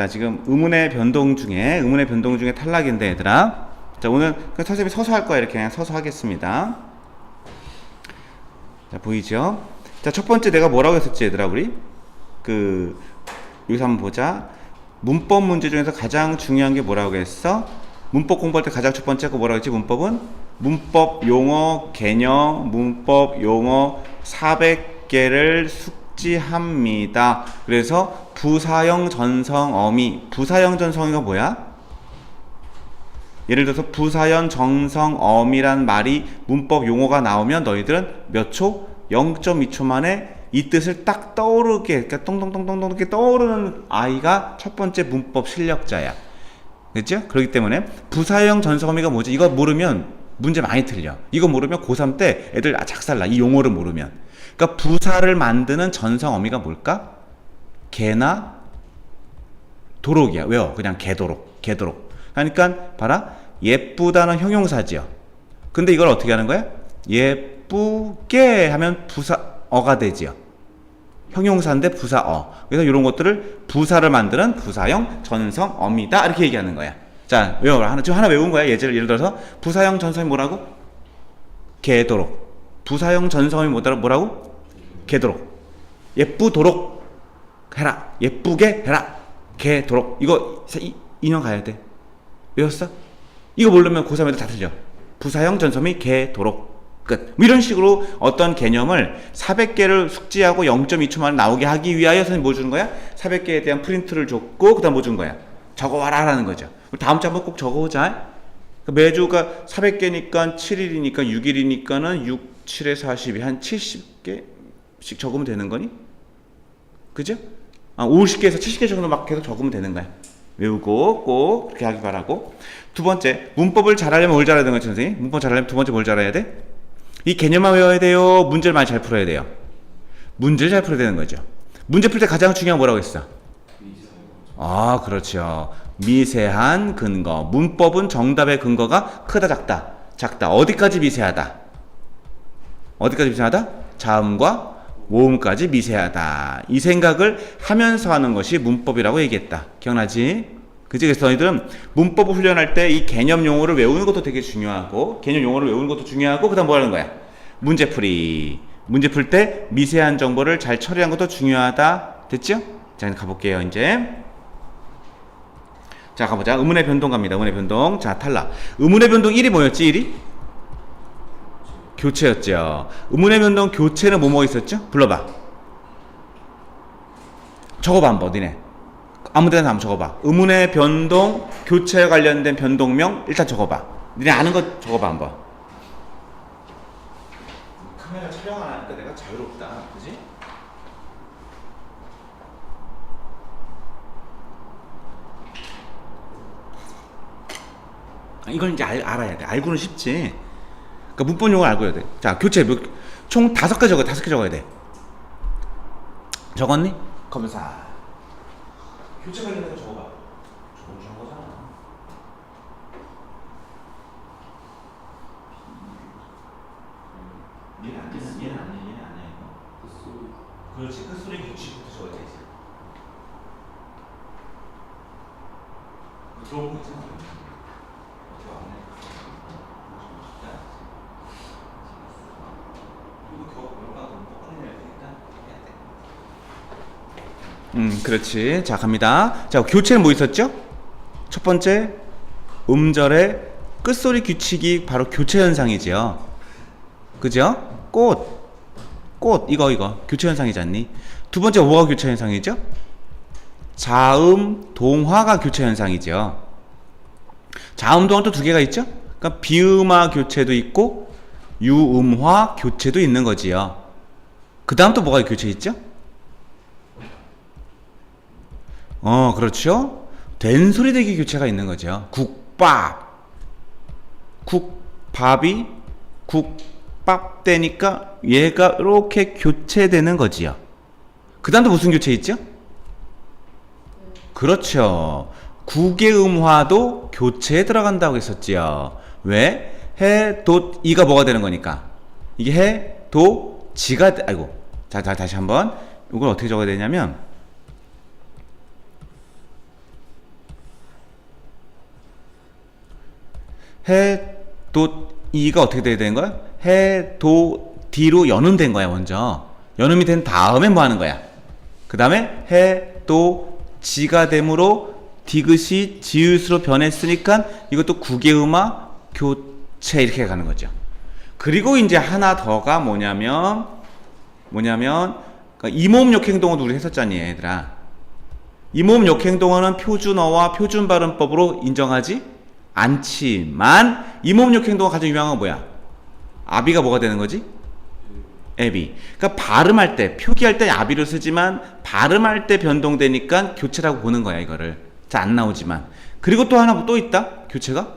자, 지금 의문의 변동 중에 의문의 변동 중에 탈락인데 얘들아. 자, 오늘 그 선생님이 서서 할 거야. 이렇게 그냥 서서 하겠습니다. 자, 보이죠? 자, 첫 번째 내가 뭐라고 했었지, 얘들아, 우리? 그 여기서 한번 보자. 문법 문제 중에서 가장 중요한 게 뭐라고 했어? 문법 공부할 때 가장 첫 번째 거 뭐라고 했지? 문법은 문법 용어 개념 문법 용어 400개를 숙지합니다. 그래서 부사형 전성 어미 부사형 전성어미가 뭐야? 예를 들어서 부사형 정성 어미란 말이 문법 용어가 나오면 너희들은 몇 초? 0.2초 만에 이 뜻을 딱 떠오르게 그러니까 똥똥똥똥똥 이렇게 떠오르는 아이가 첫 번째 문법 실력자야. 그렇죠? 그렇기 때문에 부사형 전성어미가 뭐지? 이거 모르면 문제 많이 틀려. 이거 모르면 고3 때 애들 아, 작살나. 이 용어를 모르면. 그러니까 부사를 만드는 전성어미가 뭘까? 개나 도록이야. 왜요? 그냥 개도록. 개도록. 그러니까 봐라. 예쁘다는 형용사지요. 근데 이걸 어떻게 하는 거야? 예쁘게 하면 부사어가 되지요. 형용사인데 부사어. 그래서 이런 것들을 부사를 만드는 부사형 전성어미다. 이렇게 얘기하는 거야. 자, 외워라. 하나, 지금 하나 외운 거야. 예를, 예를 들어서 부사형 전성이 뭐라고? 개도록. 부사형 전성이 뭐라고? 개도록. 예쁘도록 해라. 예쁘게 해라. 개도록. 이거 이, 인형 가야 돼. 외웠어? 이거 모르면 고3 애들 다 틀려. 부사형 전섬이 개도록. 끝. 뭐 이런 식으로 어떤 개념을 400개를 숙지하고 0.2초 만에 나오게 하기 위하여 선생님 뭐 주는 거야? 400개에 대한 프린트를 줬고 그 다음 뭐 준 거야? 적어와라 라는 거죠. 다음 주 한번 꼭 적어보자. 그러니까 매주가 400개니까 7일이니까 6일이니까는 6, 7에 40이 한 70개씩 적으면 되는 거니? 그죠? 아, 50개에서 70개 정도 막 계속 적으면 되는 거야. 외우고 꼭 그렇게 하기 바라고. 두 번째, 문법을 잘하려면 뭘 잘해야 되는 거지, 선생님? 문법 잘하려면 두 번째 뭘 잘해야 돼? 이 개념만 외워야 돼요? 문제를 많이 잘 풀어야 돼요? 문제를 잘 풀어야 되는 거죠. 문제 풀 때 가장 중요한 건 뭐라고 했어? 아, 그렇죠. 미세한 근거. 문법은 정답의 근거가 크다, 작다. 작다. 어디까지 미세하다? 어디까지 미세하다? 자음과 모음까지 미세하다. 이 생각을 하면서 하는 것이 문법이라고 얘기했다. 기억나지? 그지? 그래서 너희들은 문법을 훈련할 때 이 개념 용어를 외우는 것도 되게 중요하고, 개념 용어를 외우는 것도 중요하고, 그 다음 뭐 하는 거야? 문제풀이. 문제 풀 때 미세한 정보를 잘 처리하는 것도 중요하다. 됐죠? 자, 가볼게요, 이제. 자, 가보자. 의문의 변동 갑니다. 의문의 변동. 자, 탈락. 의문의 변동 1이 뭐였지, 1이? 교체였죠. 의문의 변동 교체는 뭐뭐 있었죠? 불러봐. 적어봐 한번 니네. 아무 데나 한번 적어봐. 의문의 변동 교체에 관련된 변동명 일단 적어봐. 니네 아는 거 적어봐 한번. 카메라 촬영 안 하니까 내가 자유롭다. 그지? 아, 이걸 이제 알, 알아야 돼. 알고는 쉽지. 그러니까 문법 용어 알고 해야 돼. 자, 교체 몇- 총 다섯 개 적어, 다섯 개 적어야 돼. 적었니? 검사. 교체 관련된 거 적어봐. 적어 준 거잖아. 얘는 안 돼, 얘는 안 돼, 얘는 안 돼. 그렇지, 끝소리 규칙부터 적어야 돼. 들어본 거 있잖아. 어떻게 안 해? 음, 그렇지. 자, 갑니다. 자, 교체는 뭐 있었죠? 첫 번째, 음절의 끝소리 규칙이 바로 교체 현상이지요. 그죠? 꽃. 꽃, 이거, 이거. 교체 현상이지 않니? 두 번째, 뭐가 교체 현상이죠? 자음, 동화가 교체 현상이죠. 자음, 동화 또 두 개가 있죠? 그러니까 비음화 교체도 있고, 유음화 교체도 있는 거지요. 그 다음 또 뭐가 교체 있죠? 어, 그렇죠. 된소리 대기 교체가 있는 거죠. 국밥. 국밥이 국밥 되니까 얘가 이렇게 교체되는 거지요. 그 다음도 무슨 교체 있죠? 그렇죠. 국의 음화도 교체에 들어간다고 했었지요. 왜? 해, 도, 이가 뭐가 되는 거니까. 이게 해, 도, 지가, 돼- 아이고. 자, 자, 다시 한번. 이걸 어떻게 적어야 되냐면, 해도 이가 어떻게 돼야 되는 거야? 해도 디로 연음 된 거야 먼저 연음이 된 다음에 뭐 하는 거야? 그 다음에 해도 지가 됨으로 디귿이 지읒으로 변했으니까 이것도 국외음화 교체 이렇게 가는 거죠. 그리고 이제 하나 더가 뭐냐면 뭐냐면 그러니까 이모음 역행동어도 우리 했었잖니 얘들아. 이모음 역행동어는 표준어와 표준 발음법으로 인정하지 않지만 이모음 역행동어 가장 유명한 건 뭐야? 아비가 뭐가 되는 거지? 애비. 그러니까 발음할 때 표기할 때 아비를 쓰지만 발음할 때 변동되니까 교체라고 보는 거야 이거를. 자안 나오지만. 그리고 또 하나 또 있다. 교체가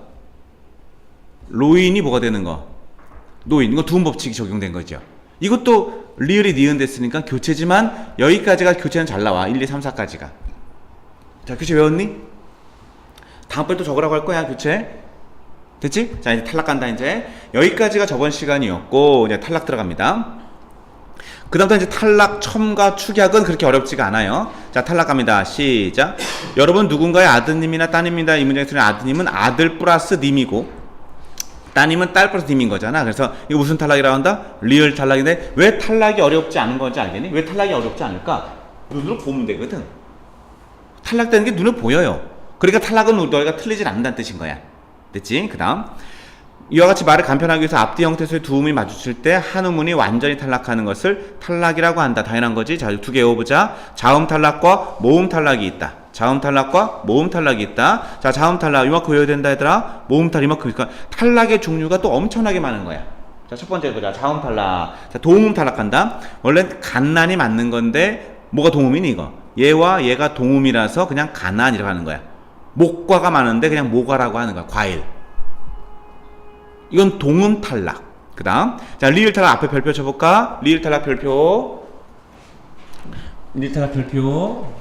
로인이 뭐가 되는 거? 노인. 이거 두음 법칙이 적용된 거죠. 이것도 리을이 니은 됐으니까 교체지만 여기까지가 교체는 잘 나와. 1, 2, 3, 4까지가. 자, 교체 외웠니? 다음번에 또 적으라고 할 거야, 교체. 됐지? 자, 이제 탈락 간다, 이제. 여기까지가 저번 시간이었고, 이제 탈락 들어갑니다. 그 다음부터 이제 탈락, 첨가, 축약은 그렇게 어렵지가 않아요. 자, 탈락 갑니다. 시작. 여러분, 누군가의 아드님이나 따님입니다. 이 문장에서는 아드님은 아들 플러스 님이고, 따님은 딸 플러스 님인 거잖아. 그래서 이거 무슨 탈락이라고 한다? 리얼 탈락인데, 왜 탈락이 어렵지 않은 건지 알겠니? 왜 탈락이 어렵지 않을까? 눈으로 보면 되거든. 탈락되는 게 눈에 보여요. 그러니까 탈락은 너희가 틀리진 않는다는 뜻인 거야. 됐지? 그 다음. 이와 같이 말을 간편하기 위해서 앞뒤 형태소의 두 음이 마주칠 때 한 음문이 완전히 탈락하는 것을 탈락이라고 한다. 당연한 거지. 자, 두 개 외워보자. 자음 탈락과 모음 탈락이 있다. 자음 탈락과 모음 탈락이 있다. 자, 자음 탈락 이만큼 외워야 된다 얘들아. 모음 탈락 이만큼. 그러니까 탈락의 종류가 또 엄청나게 많은 거야. 자, 첫 번째 보자. 자음 탈락. 자, 도움 탈락한다. 원래 갓난이 맞는 건데 뭐가 동음이니 이거? 얘와 얘가 동음이라서 그냥 가난이라고 하는 거야. 목과가 많은데 그냥 모과라고 하는 거야. 과일. 이건 동음 탈락. 그 다음. 자, 리을 탈락 앞에 별표 쳐볼까? 리을 탈락 별표. 리을 탈락 별표.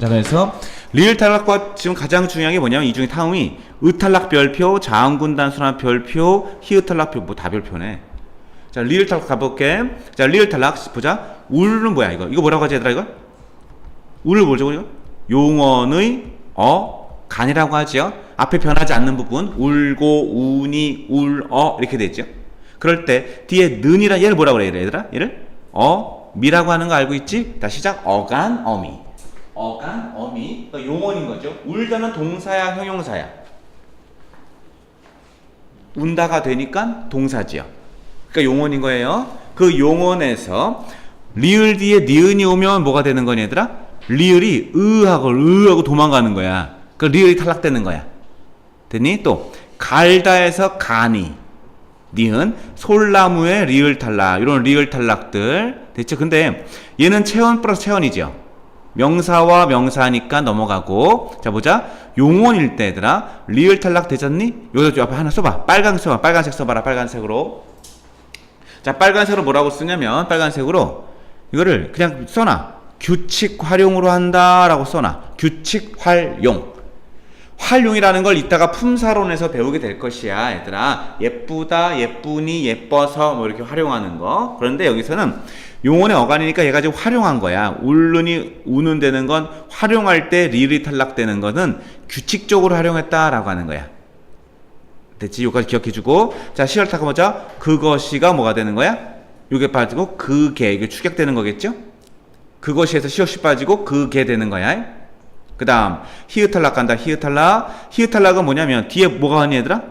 자, 그래서 리을 탈락과 지금 가장 중요한 게 뭐냐면 이 중에 타음이 의탈락 별표, 자음군 단순한 별표, 히읗 탈락 별표, 뭐 다 별표네. 자, 리을 탈락 가볼게. 자, 리을 탈락 보자. 울은 뭐야 이거? 이거 뭐라고 하지 얘들아 이거? 울을 뭐죠 이거? 용언의 어 간이라고 하지요. 앞에 변하지 않는 부분 울고 우니 울어 이렇게 되죠. 그럴 때 뒤에 는이라 얘를 뭐라고 그래 얘들아? 얘를 어 미라고 하는 거 알고 있지? 다 시작 어간 어미 어간 어미 그러니까 용언인 거죠. 울다는 동사야 형용사야. 운다가 되니까 동사지요. 그러니까 용언인 거예요. 그 용언에서 리을 뒤에 니은이 오면 뭐가 되는 거냐 얘들아? 리을이 으하고 으하고 도망가는 거야. 그 리을이 탈락되는 거야. 됐니? 또 갈다에서 가니 니은 솔나무의 리을 탈락 이런 리을 탈락들 됐죠? 근데 얘는 체원 플러스 체원이죠. 명사와 명사니까 넘어가고 자 보자 용언일 때 얘들아 리을 탈락 되졌니? 여기 앞에 하나 써봐 빨간색 써봐 빨간색 써봐라 빨간색으로 자 빨간색으로 뭐라고 쓰냐면 빨간색으로 이거를 그냥 써놔 규칙 활용으로 한다라고 써놔. 규칙 활용. 활용이라는 걸 이따가 품사론에서 배우게 될 것이야 얘들아. 예쁘다 예쁘니 예뻐서 뭐 이렇게 활용하는 거. 그런데 여기서는 용언의 어간이니까 얘가 지금 활용한 거야. 울르니 우는 되는 건 활용할 때 리을이 탈락되는 거는 규칙적으로 활용했다라고 하는 거야. 됐지? 여기까지 기억해주고. 자 시열타가 보자. 그것이가 뭐가 되는 거야? 요게 빠지고 그게 이게 축약되는 거겠죠? 그것이에서 시옷이 빠지고 그게 되는 거야. 그 다음 히읗 탈락 간다. 히읗 탈락. 히읗 탈락은 뭐냐면 뒤에 뭐가 하니 얘들아?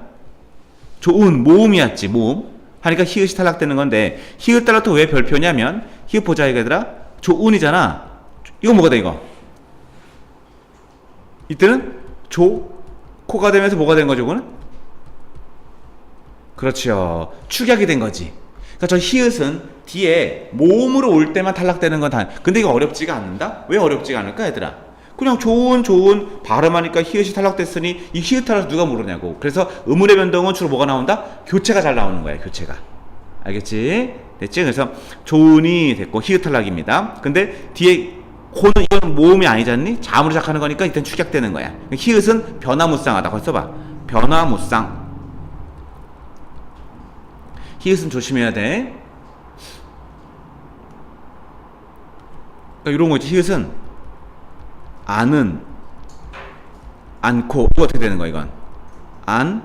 좋은 모음이었지 모음. 하니까 히읗이 탈락되는 건데 히읗 탈락도 왜 별표냐면 히읗 보자 얘들아. 조운이잖아. 이거 뭐가 돼 이거? 이때는 조 코가 되면서 뭐가 된 거죠 이거는? 그렇죠 축약이 된 거지 그러니까 저 히읗은 뒤에 모음으로 올 때만 탈락되는 건 다. 근데 이거 어렵지가 않는다? 왜 어렵지가 않을까, 얘들아? 그냥 좋은 좋은 발음하니까 히읗이 탈락됐으니 이 히읗 탈락 누가 모르냐고. 그래서 의문의 변동은 주로 뭐가 나온다? 교체가 잘 나오는 거야, 교체가. 알겠지? 됐지? 그래서 좋은이 됐고 히읗 탈락입니다. 근데 뒤에 코는 이건 모음이 아니잖니? 자음으로 시작하는 거니까 일단 축약되는 거야. 히읗은 변화무쌍하다. 거기 써봐. 변화무쌍. 히읗은 조심해야 돼. 그러니까 이런 거지. 히읗은 안은 않고 어떻게 되는 거야 이건? 안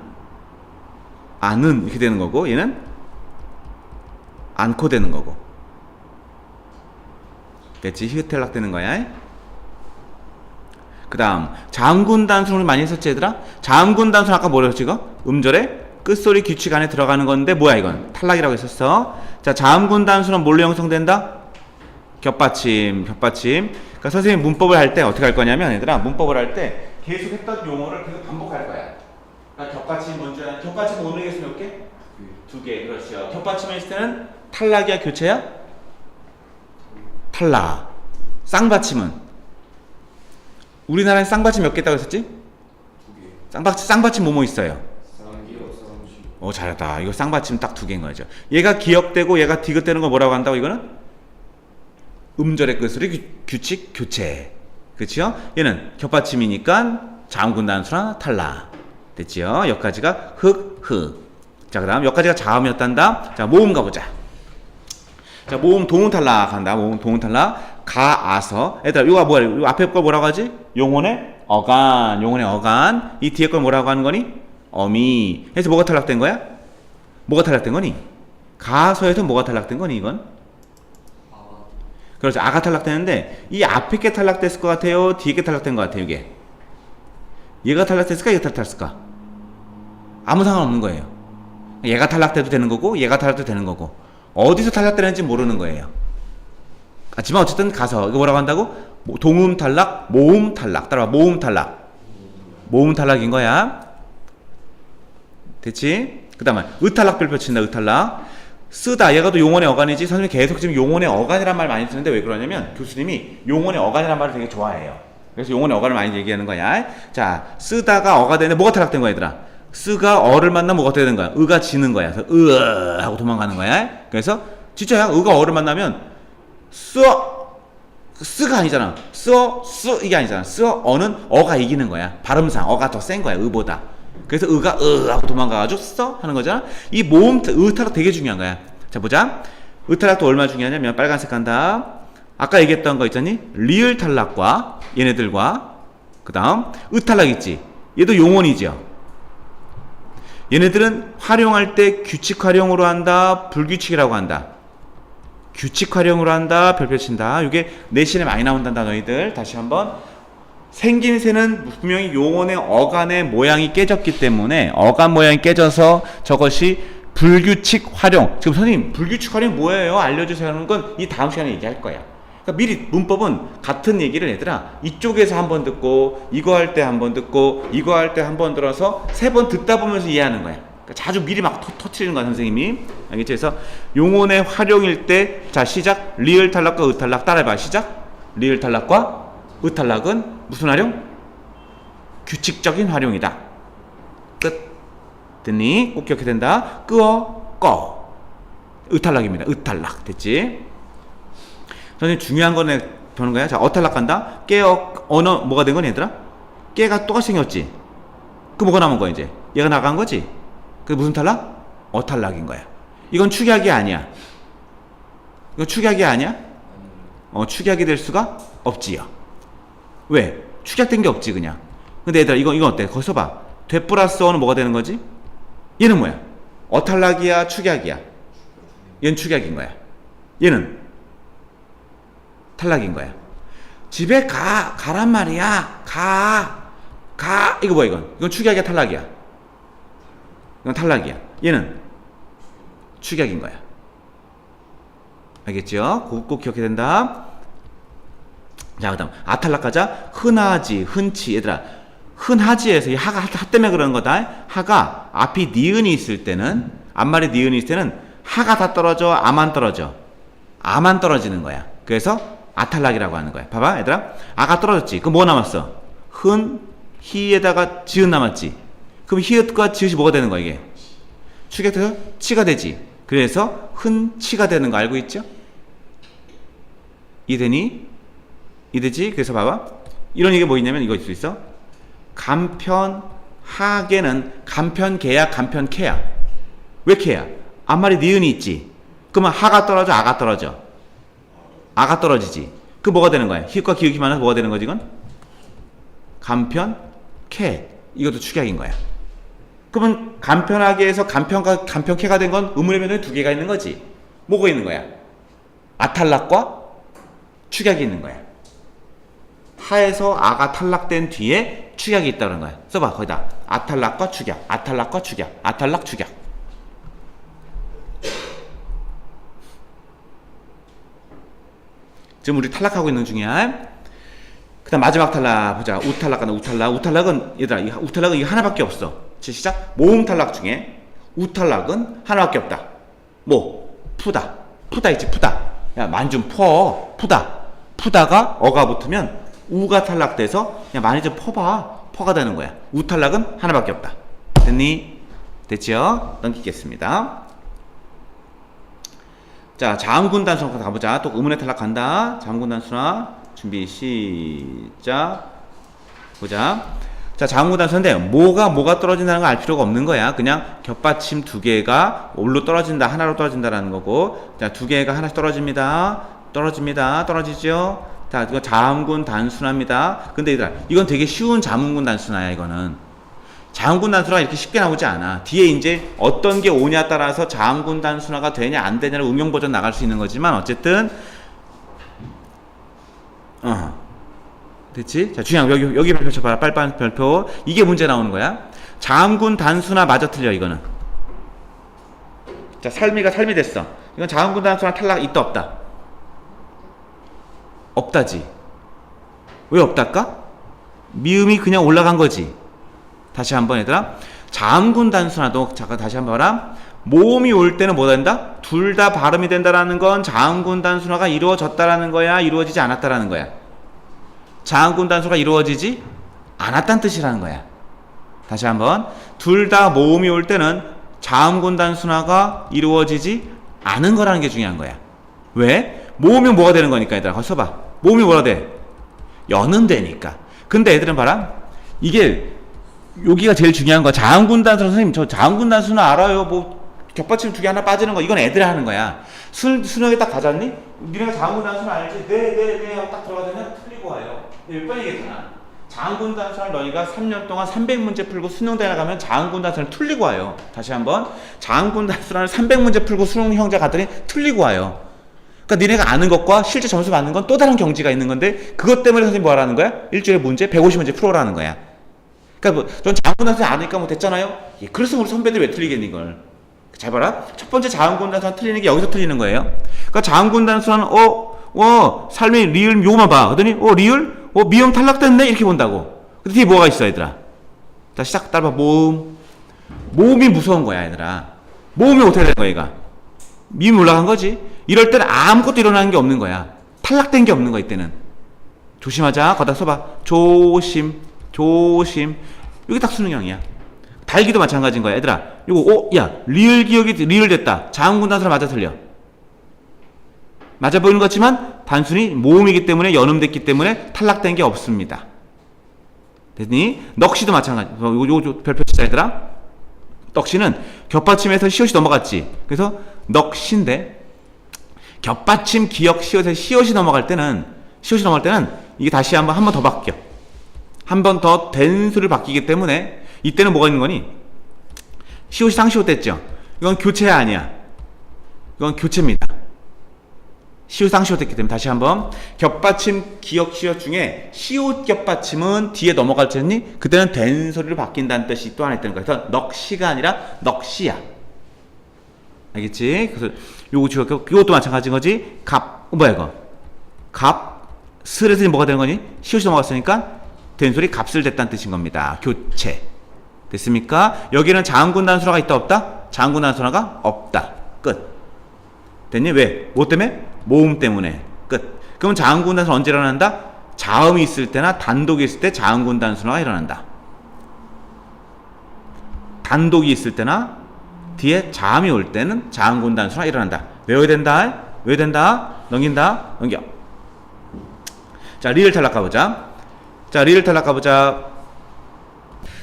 안은 이렇게 되는 거고 얘는 않고 되는 거고. 됐지? 히읗텔락 되는 거야. 그 다음 자음군 단수를 많이 했었지 얘들아? 자음군 단수는 아까 뭐라고 했지 이거? 음절에 끝소리 규칙 안에 들어가는 건데 뭐야 이건? 탈락이라고 했었어 자 자음군 단수는 뭘로 형성된다? 겹받침 겹받침 그러니까 선생님 문법을 할 때 어떻게 할 거냐면 얘들아 문법을 할 때 계속 했던 용어를 계속 반복할 거야 그러니까 겹받침 해. 겹받침 오늘 개수 몇 개? 두 개 그렇죠 겹받침을 했을 때는 탈락이야 교체야? 탈락 쌍받침은 우리나라에 쌍받침 몇 개 있다고 했었지? 쌍받침, 쌍받침 뭐뭐 있어요? 어 잘했다. 이거 쌍받침 딱 두 개인 거죠. 얘가 기억되고 얘가 디귿되는 거 뭐라고 한다고 이거는? 음절의 끝으로 규, 규칙 교체. 그렇죠? 얘는 겹받침이니까 자음군 단수나 탈락. 됐지요? 여기까지가 흑, 흑. 자, 그 다음 여기까지가 자음이었단다. 자, 모음 가보자. 자, 모음 동음 탈락 한다. 모음 동음 탈락. 가 아서. 얘들아, 이거 뭐야? 이 앞에 걸 뭐라고 하지? 용혼의 어간. 용혼의 어간. 이 뒤에 걸 뭐라고 하는 거니? 어미. 해서 뭐가 탈락된 거야? 뭐가 탈락된 거니? 가서에서 뭐가 탈락된 거니, 이건? 그렇죠. 아가 탈락되는데, 이 앞에 게 탈락됐을 것 같아요? 뒤에 게 탈락된 것 같아요, 이게? 얘가 탈락됐을까? 얘가 탈락됐을까? 아무 상관없는 거예요. 얘가 탈락돼도 되는 거고, 얘가 탈락돼도 되는 거고. 어디서 탈락되는지 모르는 거예요. 하지만 어쨌든 가서 이거 뭐라고 한다고? 모- 동음 탈락, 모음 탈락. 따라와 모음 탈락. 모음 탈락인 거야. 됐지? 그 다음에 의탈락 별표 친다. 의탈락. 쓰다. 얘가도 용언의 어간이지. 선생님 계속 지금 용언의 어간이란 말 많이 쓰는데 왜 그러냐면 교수님이 용언의 어간이란 말을 되게 좋아해요. 그래서 용언의 어간을 많이 얘기하는 거야. 자, 쓰다가 어가 되는데 뭐가 탈락된 거야, 얘들아? 쓰가 어를 만나면 뭐가 되는 거야? 의가 지는 거야. 그래서 으 하고 도망가는 거야. 그래서 진짜야. 의가 어를 만나면 쓰어 쓰가 아니잖아. 쓰어 쓰 이게 아니잖아. 쓰어 어는 어가 이기는 거야. 발음상 어가 더 센 거야. 의보다. 그래서 의가 으 하고 도망가가지고 써 하는 거잖아. 이 모음 의탈락 되게 중요한 거야. 자 보자. 의탈락도 얼마나 중요하냐면 빨간색 간다. 아까 얘기했던 거 있잖니? 리을 탈락과 얘네들과 그 다음 의탈락 있지. 얘도 용언이죠. 얘네들은 활용할 때 규칙 활용으로 한다, 불규칙이라고 한다. 규칙 활용으로 한다, 별표 친다. 이게 내신에 많이 나온단다, 너희들. 다시 한번. 생긴 새는 분명히 용언의 어간의 모양이 깨졌기 때문에 어간 모양이 깨져서 저것이 불규칙 활용. 지금 선생님, 불규칙 활용 뭐예요? 알려주세요 하는 건 이 다음 시간에 얘기할 거야. 그러니까 미리 문법은 같은 얘기를 얘들아 이쪽에서 한 번 듣고 이거 할 때 한 번 듣고 이거 할 때 한 번 들어서 세 번 듣다 보면서 이해하는 거야. 그러니까 자주 미리 막 터, 터트리는 거야 선생님이 알겠죠? 그래서 용언의 활용일 때 자 시작 리을 탈락과 의탈락 따라해봐 시작 리을 탈락과 의탈락은 무슨 활용? 규칙적인 활용이다. 끝. 됐니? 꼭 기억해야 된다. 끄어 꺼. 의탈락입니다. 의탈락 됐지? 선생님 중요한 거네 보는 거야. 자 어탈락 간다. 깨어 언어 뭐가 된 거니 얘들아? 깨가 똑같이 생겼지. 그 뭐가 남은 거야 이제? 얘가 나간 거지. 그 무슨 탈락? 어탈락인 거야. 이건 축약이 아니야. 이거 축약이 아니야? 어 축약이 될 수가 없지요. 왜? 축약된 게 없지 그냥. 근데 얘들아 이거 이거 어때? 거기서 봐. 되 플러스 어는 뭐가 되는 거지? 얘는 뭐야? 어탈락이야 축약이야? 얘는 축약인 거야. 얘는 탈락인 거야. 집에 가 가란 말이야. 가. 가. 이거 뭐야 이건? 이건 축약이야 탈락이야. 이건 탈락이야. 얘는 축약인 거야. 알겠죠? 꼭, 꼭 기억해야 된다. 자, 그 다음, 아탈락 가자. 흔하지, 흔치. 얘들아, 흔하지에서 이 하가 하, 하 때문에 그러는 거다. 하가 앞이 니은이 있을 때는, 앞말에 니은이 있을 때는 하가 다 떨어져, 아만 떨어져. 아만 떨어지는 거야. 그래서 아탈락이라고 하는 거야. 봐봐, 얘들아. 아가 떨어졌지. 그럼 뭐 남았어? 흔, 히에다가 지읒 남았지. 그럼 히읗과 지읒이 뭐가 되는 거야, 이게? 축약돼서 치가 되지. 그래서 흔치가 되는 거 알고 있죠? 이되니? 이되지? 그래서 봐봐. 이런 얘기 뭐 있냐면 이거 있을 수 있어. 간편 하계는 간편 개야 간편 캐야. 왜 캐야? 앞말에 니은이 있지. 그러면 하가 떨어져 아가 떨어져. 아가 떨어지지. 그 뭐가 되는 거야? 히읗과 기울기 많아서 뭐가 되는 거지 이건? 간편 캐. 이것도 축약인 거야. 그러면 간편하게 해서 간편가 간편케가 된 건 의문의 변동이 두 개가 있는 거지. 뭐가 있는 거야? 아탈락과 축약이 있는 거야. 타에서 아가 탈락된 뒤에 축약이 있다는 거야. 써봐 거기다 아탈락과 축약, 아탈락과 축약, 아탈락 축약. 지금 우리 탈락하고 있는 중이야. 그다음 마지막 탈락 보자. 우탈락 하나 우탈락. 우탈락은 얘들아, 이 우탈락은 이거 하나밖에 없어. 자, 시작. 모음 탈락 중에 우탈락은 하나밖에 없다. 뭐 푸다. 푸다 있지 푸다. 야, 만 좀 퍼. 푸다. 푸다가 어가 붙으면 우가 탈락돼서 그냥 많이 좀 퍼봐. 퍼가 되는 거야. 우 탈락은 하나밖에 없다. 됐니? 됐지요? 넘기겠습니다. 자, 자음군 단수나 가보자. 또 의문의 탈락 간다. 자음군 단수나 준비 시작. 보자. 자, 자음군 단수인데 뭐가 뭐가 떨어진다는 걸 알 필요가 없는 거야. 그냥 겹받침 두 개가 올로 떨어진다, 하나로 떨어진다라는 거고. 자, 두 개가 하나씩 떨어집니다. 떨어집니다. 떨어지죠? 자, 이거 자음군 단순합니다. 근데 얘들아, 이건 되게 쉬운 자음군 단순화야, 이거는. 자음군 단순화가 이렇게 쉽게 나오지 않아. 뒤에 이제 어떤 게 오냐 따라서 자음군 단순화가 되냐 안 되냐를 응용 버전 나갈 수 있는 거지만 어쨌든 어 됐지? 자거 여기 여기 별표 봐라 빨간 별표 이게 문제 나오는 거야. 자음군 단순화 마저 틀려 이거는. 자 삶이가 삶이 됐어. 이건 자음군 단순화 탈락 있다 없다. 없다지. 왜 없달까? 미음이 그냥 올라간 거지. 다시 한번 얘들아 자음군 단순화도 잠깐 다시 한번 봐라 모음이 올 때는 뭐 된다? 둘 다 발음이 된다라는 건 자음군 단순화가 이루어졌다라는 거야 이루어지지 않았다라는 거야 자음군 단순화가 이루어지지 않았다는 뜻이라는 거야 다시 한번 둘 다 모음이 올 때는 자음군 단순화가 이루어지지 않은 거라는 게 중요한 거야 왜? 모음이 뭐가 되는 거니까 얘들아 거기 써봐 모음이 뭐가 돼? 연은 되니까 근데 애들은 봐라 이게 여기가 제일 중요한 거야. 자음군 단수 선생님 저 자음군 단수는 알아요. 뭐 겹받침 두 개 하나 빠지는 거 이건 애들이 하는 거야. 수, 수능에 딱 가졌니? 니네가 자음군 단수는 알지? 네네네 하고 딱 들어가면 틀리고 와요. 몇번 얘기했잖아. 자음군 단수를 너희가 3년 동안 300문제 풀고 수능대회 나가면 자음군 단수를 틀리고 와요. 다시 한번 자음군 단수를 300문제 풀고 수능 형제 갔더니 틀리고 와요. 그러니까 니네가 아는 것과 실제 점수 받는 건 또 다른 경지가 있는 건데 그것 때문에 선생님 뭐 하라는 거야? 일주일에 문제 150문제 풀어라는 거야. 그러니까 뭐, 전 자음군단수 아니까 뭐 됐잖아요. 예, 그래서 우리 선배들 왜 틀리겠니 이걸? 잘 봐라. 첫 번째 자음군단수 틀리는 게 여기서 틀리는 거예요. 그러니까 자음군단수는 어, 어, 삶의 리을 요만 봐. 그러더니 어 리을, 어 미음 탈락됐네 이렇게 본다고. 근데 뒤에 뭐가 있어 얘들아? 자 시작 따라봐 모음. 모음이 무서운 거야 얘들아. 모음이 어떻게 되는 거야 얘가? 미음이 올라간 거지. 이럴 때는 아무것도 일어나는 게 없는 거야. 탈락된 게 없는 거야 이때는. 조심하자. 거다 써봐. 조심. 조심. 여기 딱 수능형이야. 달기도 마찬가지인 거야. 얘들아, 이거, 어, 야, 리을 기억이, 리을 됐다. 자음군 단수를 맞아 틀려. 맞아 보이는 것 같지만, 단순히 모음이기 때문에, 연음됐기 때문에 탈락된 게 없습니다. 됐니? 넋이도 마찬가지. 요, 요, 요 별표 치자, 얘들아. 넋이는 겹받침에서 시옷이 넘어갔지. 그래서 넋인데, 겹받침, 기억, 시옷에 시옷이 넘어갈 때는, 시옷이 넘어갈 때는, 이게 다시 한번, 한 번 더 바뀌어. 한 번더 den수를 바뀌기 때문에 이때는 뭐가 있는 거니? 시옷이 상시옷 됐죠? 이건 교체 아니야. 이건 교체입니다. 시옷 상시옷 됐기 때문에 다시 한번 겹받침 기억 시옷 중에 시옷 겹받침은 뒤에 넘어갈 때니 그때는 된 소리로 바뀐다는 뜻이 또 하나 있다는 거야. 그래서 넋시가 아니라 넋시야. 알겠지? 그래서 요거 지금 이것도 마찬가지인 거지. 갑 어, 뭐야 이거? 갑 슬에서 뭐가 되는 거니? 시옷이 넘어갔으니까 된 소리 값을 됐다는 뜻인 겁니다. 교체. 됐습니까? 여기는 자음군 단수라가 있다 없다? 자음군 단수라가 없다. 끝. 됐니? 왜? 뭐 때문에? 모음 때문에. 끝. 그럼 자음군 단수 언제 일어난다? 자음이 있을 때나 단독이 있을 때 자음군 단수가 일어난다. 단독이 있을 때나 뒤에 자음이 올 때는 자음군 단수가 일어난다. 외워야 된다. 외워야 된다. 넘긴다. 넘겨. 자, 리를 탈락 가보자. 자, 리를 탈락 가보자.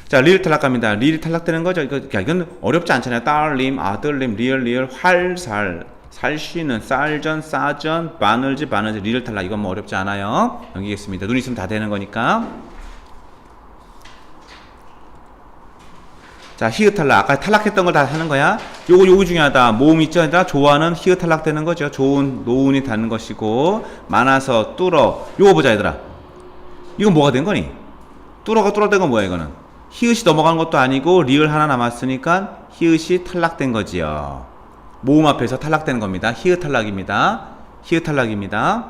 자, 리를 탈락 갑니다. 리를 탈락되는 거죠. 이거, 야, 이건 어렵지 않잖아요. 딸님, 아들님, 리을, 리을, 활살, 살쉬는, 쌀전, 싸전, 바늘지, 바늘지, 리를 탈락. 이건 뭐 어렵지 않아요. 넘기겠습니다. 눈 있으면 다 되는 거니까. 자, 히읗 탈락. 아까 탈락했던 걸 다 하는 거야. 요거, 요거 중요하다. 모음? 얘들아? 좋아하는 히읗 탈락되는 거죠. 좋은 노운이 닿는 것이고, 많아서 뚫어. 요거 보자, 얘들아. 이건 뭐가 된 거니? 뚫어가 뚫어된 건 뭐야, 이거는? 히읗이 넘어간 것도 아니고, 리을 하나 남았으니까, 히읗이 탈락된 거지요. 모음 앞에서 탈락되는 겁니다. 히읗 탈락입니다. 히읗 탈락입니다.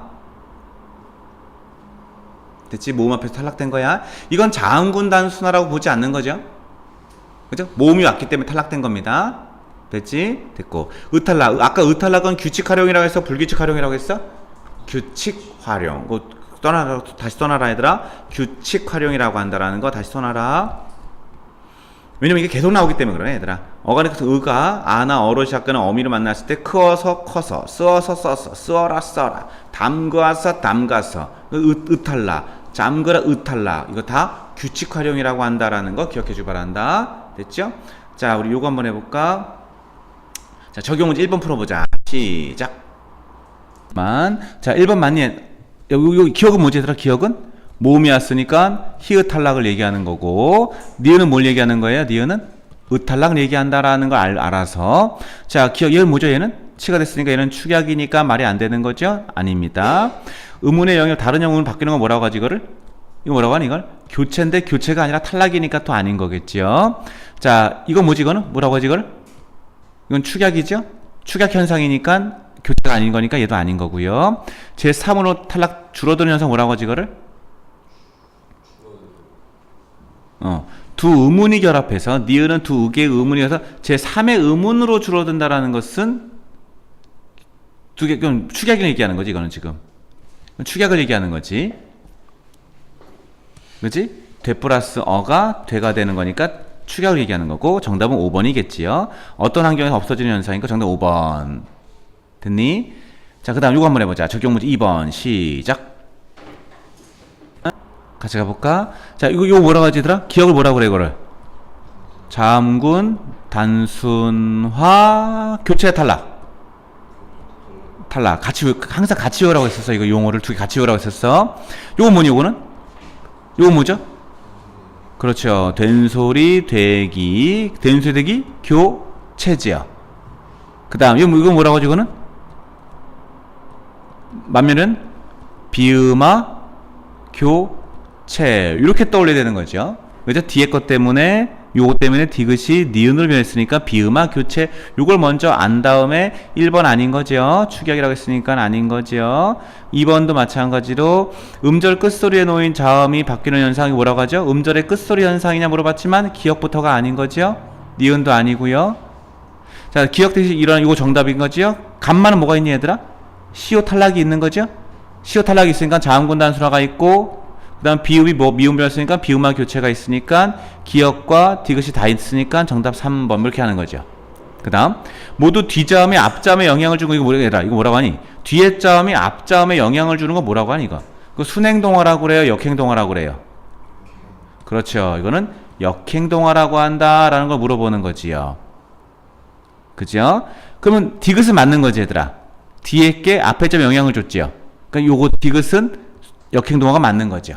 됐지? 모음 앞에서 탈락된 거야. 이건 자음군 단순화라고 보지 않는 거죠. 그죠? 모음이 왔기 때문에 탈락된 겁니다. 됐지? 됐고. 의탈락. 아까 의탈락은 규칙 활용이라고 했어? 불규칙 활용이라고 했어? 규칙 활용. 그 떠나라, 다시 떠나라 얘들아. 규칙 활용이라고 한다라는 거 다시 떠나라. 왜냐면 이게 계속 나오기 때문에 그러네 얘들아. 어간에서 의가 아나 어로 시작하는 어미를 만났을 때 크어서 커서 쓰어서 써서 쓰어라 써라 담가서 담가서 의, 의탈라 잠그라 의탈라 이거 다 규칙 활용이라고 한다라는 거 기억해 주기 바란다. 됐죠? 자 우리 요거 한번 해볼까? 자 적용 문제 1번 풀어보자. 시작. 만. 자 1번 맞니? 여기, 여기 기억은 뭐지 얘들아 기억은? 모음이 왔으니까 히읗 탈락을 얘기하는 거고 니은은 뭘 얘기하는 거예요? 니은은 의탈락 얘기한다라는 걸 알, 알아서 자 기억 얘는 뭐죠 얘는? 치가 됐으니까 얘는 축약이니까 말이 안 되는 거죠? 아닙니다 의문의 영역 다른 영문으로 바뀌는 건 뭐라고 하지 이거를? 이거 뭐라고 하니 이걸? 교체인데 교체가 아니라 탈락이니까 또 아닌 거겠죠 자 이건 뭐지 이거는? 뭐라고 하지 이걸? 이건 축약이죠? 축약 현상이니까 교체가 아닌 거니까 얘도 아닌 거고요 제 3으로 탈락 줄어드는 현상 뭐라고 하지 이거를? 어, 두 의문이 결합해서 니은은 두 의의 의문이어서 제 3의 의문으로 줄어든다라는 것은 두 개, 그럼 축약을 얘기하는 거지 이거는 지금 축약을 얘기하는 거지 그지? 되 플러스 어가 되가 되는 거니까 축약을 얘기하는 거고 정답은 5번이겠지요 어떤 환경에서 없어지는 현상이니까 정답 5번 됐니? 자 그 다음 이거 한번 해보자 적용 문제 2번 시작 같이 가볼까? 자, 이거, 이거 뭐라고 하지, 얘들아? 기억을 뭐라고 그래, 이거를? 자음군, 단순화, 교체 탈락. 탈락. 같이, 외- 항상 같이 외우라고 했었어. 이거 용어를 두 개 같이 외우라고 했었어. 요거 뭐니, 요거는? 요거 뭐죠? 그렇죠. 된소리, 되기, 된소리, 되기, 교 체지요. 그 다음, 이거, 뭐- 이거 뭐라고 하지, 이거는? 만면은, 비음화, 교, 채 이렇게 떠올려야 되는 거죠. 그죠? 뒤에 것 때문에 요거 때문에 디귿이 니은으로 변했으니까 비음화 교체 요걸 먼저 안 다음에 1번 아닌 거죠. 축약이라고 했으니까 아닌 거죠. 2번도 마찬가지로 음절 끝소리에 놓인 자음이 바뀌는 현상이 뭐라고 하죠? 음절의 끝소리 현상이냐 물어봤지만 기억부터가 아닌 거죠. 니은도 아니고요. 자, 기억 대신 이런 이거 정답인 거죠. 간만은 뭐가 있니 얘들아? 시오 탈락이 있는 거죠. 시오 탈락이 있으니까 자음군 단순화가 있고 그다음 비음이 뭐 미음 변했으니까 비음화 교체가 있으니까 기억과 디귿이 다 있으니까 정답 3번 이렇게 하는 거죠. 그다음 모두 뒤자음이 앞자음에 영향을 주고 이거 뭐라 이거 뭐라고 하니? 뒤에 자음이 앞자음에 영향을 주는 거 뭐라고 하니 이거? 그 순행 동화라고 그래요, 역행 동화라고 그래요. 그렇죠. 이거는 역행 동화라고 한다라는 걸 물어보는 거지요. 그죠? 그러면 디귿은 맞는 거지 얘들아. 뒤에 게 앞에 점 영향을 줬지요. 그러니까 요거 디귿은 역행 동화가 맞는 거죠.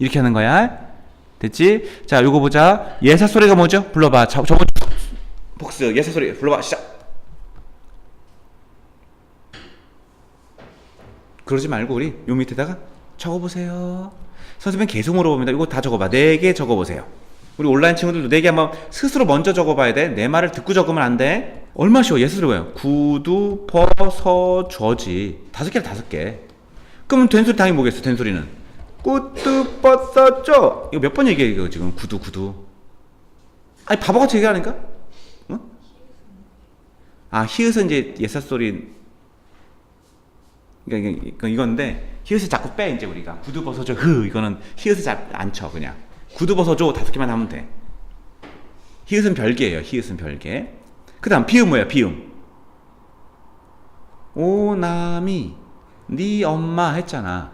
이렇게 하는 거야. 됐지? 자, 요거 보자. 예사 소리가 뭐죠? 불러봐. 저, 저거 복스 예사 소리 불러봐. 시작. 그러지 말고 우리 요 밑에다가 적어보세요. 선생님 계속 물어봅니다. 이거 다 적어봐. 네 개 적어보세요. 우리 온라인 친구들도 네 개 한번 스스로 먼저 적어봐야 돼. 내 말을 듣고 적으면 안 돼. 얼마 쉬워. 예스 들어봐요. 구두, 퍼, 서, 저지. 다섯 개를 다섯 개. 그러면 된소리 당연히 뭐겠어? 된소리는 꾸뚜 뻗어줘. 이거 몇 번 얘기해 이거 지금 구두 구두. 아니 바보같이 얘기하니까? 어? 아 히읗은 이제 예사 소리. 그러니까 이건데 히읗을 자꾸 빼 이제 우리가 구두 벗어줘 흐 이거는 히읗을 잘안 쳐 그냥 구두 벗어줘 다섯 개만 하면 돼. 히읗은 별개예요. 히읗은 별개. 그다음 비음 뭐야 비음. 오나미 네 엄마 했잖아.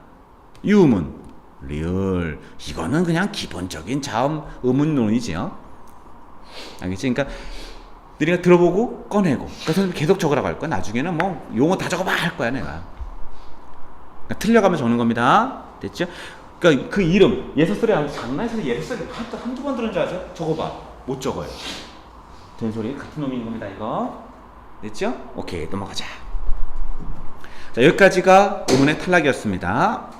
유음은 리을 이거는 그냥 기본적인 자음 의문론이지요. 알겠지? 그러니까 너희가 들어보고 꺼내고 그러니까 계속 적으라고 할 거야. 나중에는 뭐 용어 다 적어봐 할 거야 내가. 그러니까 틀려가면 적는 겁니다. 됐죠? 그러니까 그 이름 예서소리 장난에서 예서소리 한두, 번 들은 줄 아죠? 적어봐. 못 적어요. 된 소리 같은 놈인 겁니다, 이거. 됐죠? 오케이, 넘어가자. 자, 여기까지가 오문의 탈락이었습니다.